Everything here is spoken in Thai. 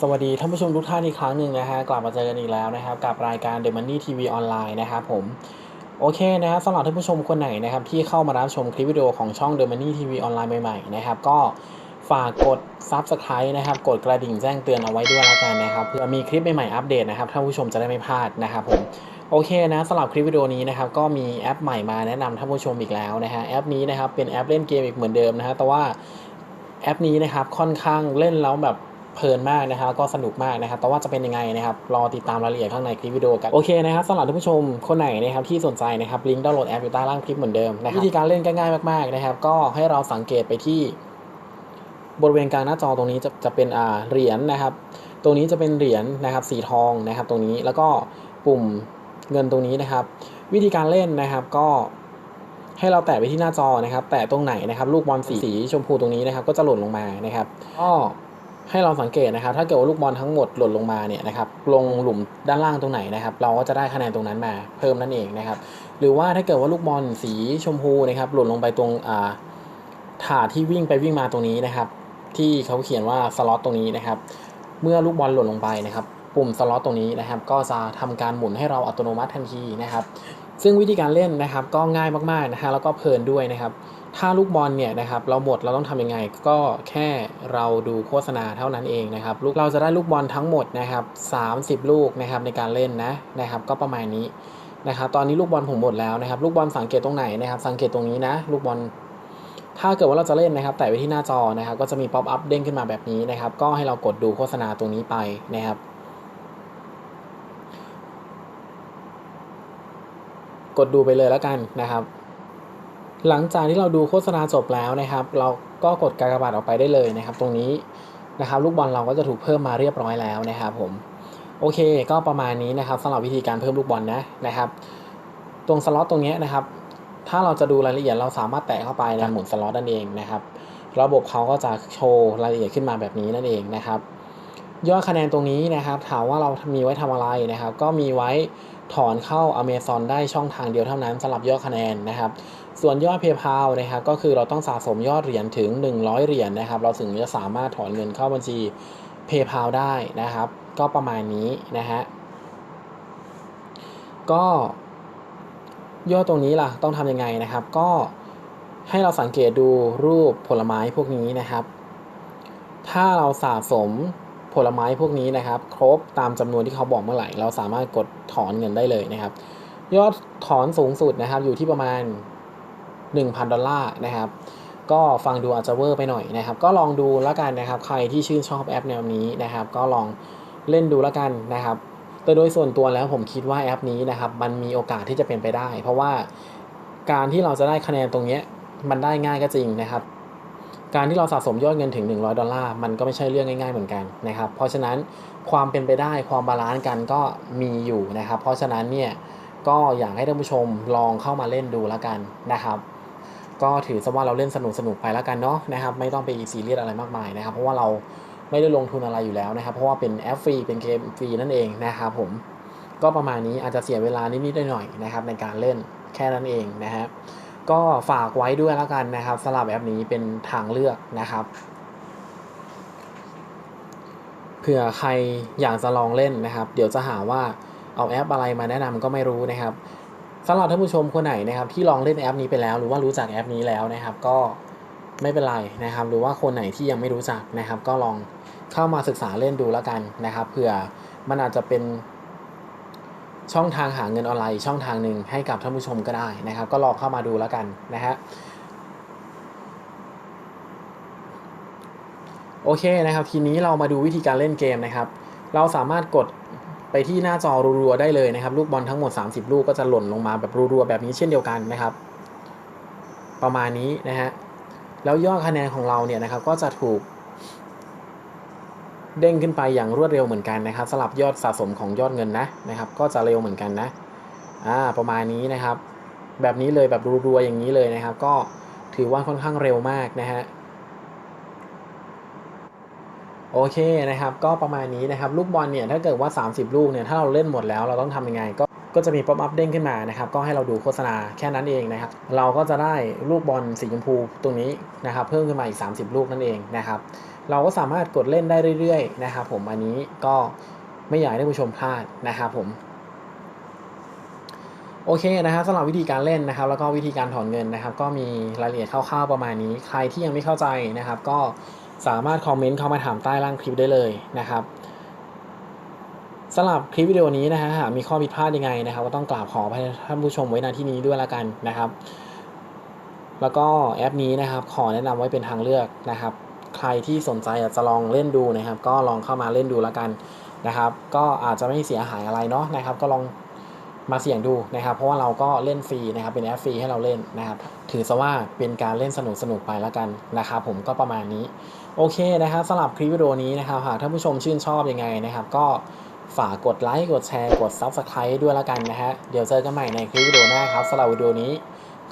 สวัสดีท่านผู้ชมทุกท่านอีกครั้งหนึ่งนะฮะกลับมาเจอกันอีกแล้วนะครับกับรายการ The Money TV ออนไลน์นะครับผมโอเคนะครับสำหรับท่านผู้ชมคนไหนนะครับที่เข้ามารับชมคลิปวิดีโอของช่อง The Money TV ออนไลน์ใหม่ๆนะครับก็ฝากกด Subscribe นะครับกดกระดิ่งแจ้งเตือนเอาไว้ด้วยแล้วกันนะครับเพื่อมีคลิปใหม่ๆอัปเดตนะครับท่านผู้ชมจะได้ไม่พลาดนะครับผมโอเคนะสำหรับคลิปวิดีโอนี้นะครับก็มีแอปใหม่มาแนะนำท่านผู้ชมอีกแล้วนะฮะแอปนี้นะครับเป็นแอปเล่นเกมอีกเหมือนเดิมนะฮะแต่ว่าแอปนี้นะครับค่อนข้างเล่นแล้วแบบ เพลินมากนะครับก็สนุกมากนะครับแต่ว่าจะเป็นยังไงนะครับรอติดตามรายละเอียดข้างในคลิปวิดีโอกันโอเคนะครับสำหรับท่านผู้ชมคนไหนนะครับที่สนใจนะครับลิงก์ดาวน์โหลดแอปอยู่ใต้ล่างคลิปเหมือนเดิมนะครับวิธีการเล่นก็ง่ายมากๆนะครับก็ให้เราสังเกตไปที่ บริเวณกลางหน้าจอตรงนี้จะจะเป็นอ่าเหรียญนะครับ ตรงนี้จะเป็นเหรียญนะครับสีทองนะครับตรงนี้แล้วก็ปุ่มเงินตรงนี้นะครับ วิธีการเล่นนะครับก็ให้เราแตะไปที่หน้าจอนะครับ แตะตรงไหนนะครับ ลูกบอลสีสีชมพูตรงนี้นะครับ ก็จะหล่นลงมานะครับก็ ให้เราสังเกตนะครับ ถ้าเกิดว่าลูกบอลทั้งหมดหล่นลงมาเนี่ยนะครับ ลงหลุมด้านล่างตรงไหนนะครับ เราก็จะได้คะแนนตรงนั้นมาเพิ่มนั่นเองนะครับ หรือว่าถ้าเกิดว่าลูกบอลสีชมพูนะครับ หล่นลงไปตรงอ่าถาดที่วิ่งไปวิ่งมาตรงนี้นะครับ ที่เขาเขียนว่าสล็อตตรงนี้นะครับ เมื่อลูกบอลหล่นลงไปนะครับ ปุ่มสล็อตตรงนี้นะครับ ก็จะทำการหมุนให้เราอัตโนมัติทันทีนะครับ ซึ่งวิธีการเล่นนะครับก็ง่ายมากๆนะฮะแล้วก็เพลินด้วยนะครับ ถ้าลูกบอลเนี่ยนะครับเราหมดเราต้องทำยังไง ก็แค่เราดูโฆษณาเท่านั้นเองนะครับลูกเราจะได้ลูกบอลทั้งหมดนะครับ30 ลูกนะครับในการเล่นนะนะครับ ก็ประมาณนี้นะครับ ตอนนี้ลูกบอลผมหมดแล้วนะครับ ลูกบอลสังเกตตรงไหนนะครับ สังเกตตรงนี้นะ ลูกบอลถ้าเกิดว่าเราจะเล่นนะครับแต่ไปที่หน้าจอนะครับ ก็จะมีป๊อปอัพเด้งขึ้นมาแบบนี้นะครับ ก็ให้เรากดดูโฆษณาตรงนี้ไปนะครับ กดดูไปเลยแล้วกันนะครับ หลังจากที่เราดูโฆษณาจบแล้วนะครับ เราก็กดกากบาทออกไปได้เลยนะครับ ตรงนี้นะครับ ลูกบอลเราก็จะถูกเพิ่มมาเรียบร้อยแล้วนะครับผมโอเค ก็ประมาณนี้นะครับสำหรับวิธีการเพิ่มลูกบอลนะนะครับ ตรงสล็อตตรงนี้นะครับ ถ้าเราจะดูรายละเอียดเราสามารถแตะเข้าไปในหมุนสล็อตนั่นเองนะครับ ระบบเขาก็จะโชว์รายละเอียดขึ้นมาแบบนี้นั่นเองนะครับยอดคะแนนตรงนี้นะครับ ถามว่าเรามีไว้ทำอะไรนะครับ ก็มีไว้ ถอนเข้า Amazon ได้ช่องทางเดียวเท่านั้นสำหรับยอดคะแนนนะครับ ส่วนยอด PayPal นะครับก็คือเราต้องสะสมยอดเหรียญถึง 100 เหรียญนะครับ เราถึงจะสามารถถอนเงินเข้าบัญชี PayPal ได้นะครับ ก็ประมาณนี้นะฮะก็ยอดตรงนี้ล่ะต้องทำยังไงนะครับ ก็ให้เราสังเกตดูรูปผลไม้พวกนี้นะครับ ถ้าเราสะสม ผลไม้พวกนี้นะครับ ครบตามจำนวนที่เขาบอกเมื่อไหร่ เราสามารถกดถอนเงินได้เลยนะครับ ยอดถอนสูงสุดนะครับ อยู่ที่ประมาณ 1,000 ดอลลาร์นะครับ ก็ฟังดูอาจจะเวอร์ไปหน่อยนะครับ ก็ลองดูแล้วกันนะครับ ใครที่ชื่นชอบแอปแนวนี้นะครับ ก็ลองเล่นดูแล้วกันนะครับแต่โดยส่วนตัวแล้วผมคิดว่าแอปนี้นะครับ มันมีโอกาสที่จะเป็นไปได้ เพราะว่าการที่เราจะได้คะแนนตรงนี้มันได้ง่ายก็จริงนะครับ การที่เราสะสมยอดเงินถึง 100 ดอลลาร์มันก็ไม่ใช่เรื่องง่ายๆเหมือนกันนะครับ เพราะฉะนั้นความเป็นไปได้ความบาลานซ์กันก็มีอยู่นะครับ เพราะฉะนั้นเนี่ยก็อยากให้ท่านผู้ชมลองเข้ามาเล่นดูแล้วกันนะครับ ก็ถือซะว่าเราเล่นสนุกสนุกๆไปแล้วกันเนาะนะครับ ไม่ต้องไปซีเรียสอะไรมากมายนะครับ เพราะว่าเราไม่ได้ลงทุนอะไรอยู่แล้วนะครับ เพราะว่าเป็นแอปฟรีเป็นเกมฟรีนั่นเองนะครับผมก็ประมาณนี้อาจจะเสียเวลานิดๆหน่อยๆนะครับในการเล่นแค่นั้นเองนะฮะ ก็ฝากไว้ด้วยแล้วกันนะครับสำหรับแอปนี้เป็นทางเลือกนะครับเผื่อใครอยากจะลองเล่นนะครับ เดี๋ยวจะหาว่าเอาแอปอะไรมาแนะนำก็ไม่รู้นะครับสำหรับท่านผู้ชมคนไหนนะครับ ที่ลองเล่นแอปนี้ไปแล้ว หรือว่ารู้จักแอปนี้แล้วนะครับ ก็ไม่เป็นไรนะครับ หรือว่าคนไหนที่ยังไม่รู้จักนะครับ ก็ลองเข้ามาศึกษาเล่นดูแล้วกันนะครับเผื่อมันอาจจะเป็น ช่องทางหาเงินออนไลน์ช่องทางหนึ่งให้กับท่านผู้ชมก็ได้นะครับ ก็ลองเข้ามาดูแล้วกันนะฮะโอเคนะครับ ทีนี้เรามาดูวิธีการเล่นเกมนะครับ เราสามารถกดไปที่หน้าจอรัวๆได้เลยนะครับ ลูกบอลทั้งหมด 30 ลูกก็จะหล่นลงมาแบบรัวๆแบบนี้เช่นเดียวกันนะครับ ประมาณนี้นะฮะแล้วยอดคะแนนของเราเนี่ยนะครับก็จะถูก เด้งขึ้นไปอย่างรวดเร็วเหมือนกันนะครับสลับยอดสะสมของยอดเงินนะนะครับ ก็จะเร็วเหมือนกันนะอ่าประมาณนี้นะครับ แบบนี้เลยแบบรัวๆอย่างนี้เลยนะครับ ก็ถือว่าค่อนข้างเร็วมากนะฮะโอเคนะครับ ก็ประมาณนี้นะครับ ลูกบอลเนี่ยถ้าเกิดว่า 30 ลูกเนี่ยถ้าเราเล่นหมดแล้วเราต้องทำยังไง ก็ก็จะมีป๊อปอัพเด้งขึ้นมานะครับ ก็ให้เราดูโฆษณาแค่นั้นเองนะครับ เราก็จะได้ลูกบอลสีชมพูตรงนี้นะครับ เพิ่มขึ้นมาอีก 30 ลูกนั่นเองนะครับ เราก็สามารถกดเล่นได้เรื่อยๆนะครับผมอันนี้ก็ไม่อยากให้ผู้ชมพลาดนะครับผมโอเคนะครับสำหรับวิธีการเล่นนะครับ แล้วก็วิธีการถอนเงินนะครับ ก็มีรายละเอียดคร่าวๆประมาณนี้ ใครที่ยังไม่เข้าใจนะครับ ก็สามารถคอมเมนต์เข้ามาถามใต้ล่างคลิปได้เลยนะครับสำหรับคลิปวิดีโอนี้นะฮะหากมีข้อผิดพลาดยังไงนะครับ ก็ต้องกราบขออภัยท่านผู้ชมไว้ณที่นี้ด้วยละกันนะครับ แล้วก็แอปนี้นะครับ ขอแนะนำไว้เป็นทางเลือกนะครับ ใครที่สนใจอยากจะลองเล่นดูนะครับ ก็ลองเข้ามาเล่นดูและกันนะครับ ก็อาจจะไม่เสียหายอะไรเนาะนะครับ ก็ลองมาเสี่ยงดูนะครับ เพราะว่าเราก็เล่นฟรีนะครับ เป็นแอปฟรีให้เราเล่นนะครับ ถือซะว่าเป็นการเล่นสนุกสนุกๆไปและกันนะครับ ผมก็ประมาณนี้โอเคนะครับสำหรับคลิปวิดีโอนี้นะครับหากท่านผู้ชมชื่นชอบยังไงนะครับ ก็ฝากกดไลค์กดแชร์กด Subscribe ด้วยและกันนะฮะเดี๋ยวเจอกันใหม่ในคลิปวิดีโอหน้าครับสำหรับวิดีโอนี้